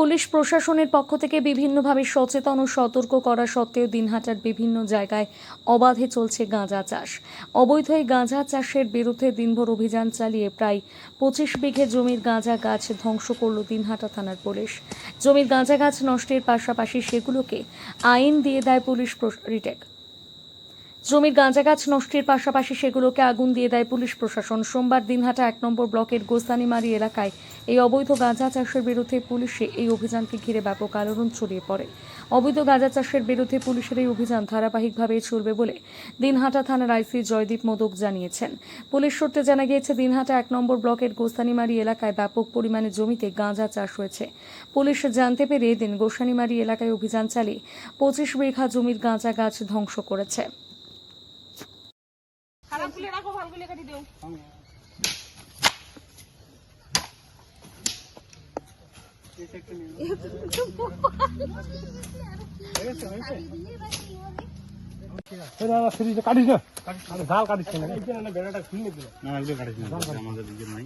Police প্রশাসনের পক্ষ থেকে বিভিন্নভাবে সচেতন ও সতর্ক করা সত্ত্বেও দিনহাটার বিভিন্ন জায়গায় অবাধে চলছে গাঁজা চাষ। অবৈধ গাঁজা চাষের বিরুদ্ধে দিনভর অভিযান চালিয়ে প্রায় পঁচিশ বিঘে জমির গাঁজা গাছ ধ্বংস করল দিনহাটা থানার পুলিশ। জমির গাঁজা গাছ নষ্টের পাশাপাশি সেগুলোকে আইন দিয়ে দেয় পুলিশ রিটেক। জমির গাঁজা গাছ নষ্টের পাশাপাশি সেগুলোকে আগুন দিয়ে দেয় পুলিশ প্রশাসন। সোমবার দিনহাটা এক নম্বর ব্লকের গোস্তানিমারি এলাকায় এই অবৈধ গাঁজা চাষের বিরুদ্ধে পুলিশে এই অভিযানকে ঘিরে ব্যাপক আলোড়ন ছড়িয়ে পড়ে। অবৈধ গাঁজা চাষের বিরুদ্ধে পুলিশের এই অভিযান ধারাবাহিকভাবে চলবে বলে দিনহাটা থানার আইসি জয়দীপ মোদক জানিয়েছেন। পুলিশ সূত্রে জানা গিয়েছে, দিনহাটা এক নম্বর ব্লকের গোস্তানিমারি এলাকায় ব্যাপক পরিমাণে জমিতে গাঁজা চাষ হয়েছে। পুলিশ জানতে পেরে এদিন গোসানিমারি এলাকায় অভিযান চালিয়ে পঁচিশ বিঘা জমির গাঁজা গাছ ধ্বংস করেছে। খারাপগুলো রাখো ভালো গুলো কাটি দেও। কাটিস না ঝাল কাটিস না বেড়াটা খুলে দিল না কাটিস না আমাদের দিকে নাই।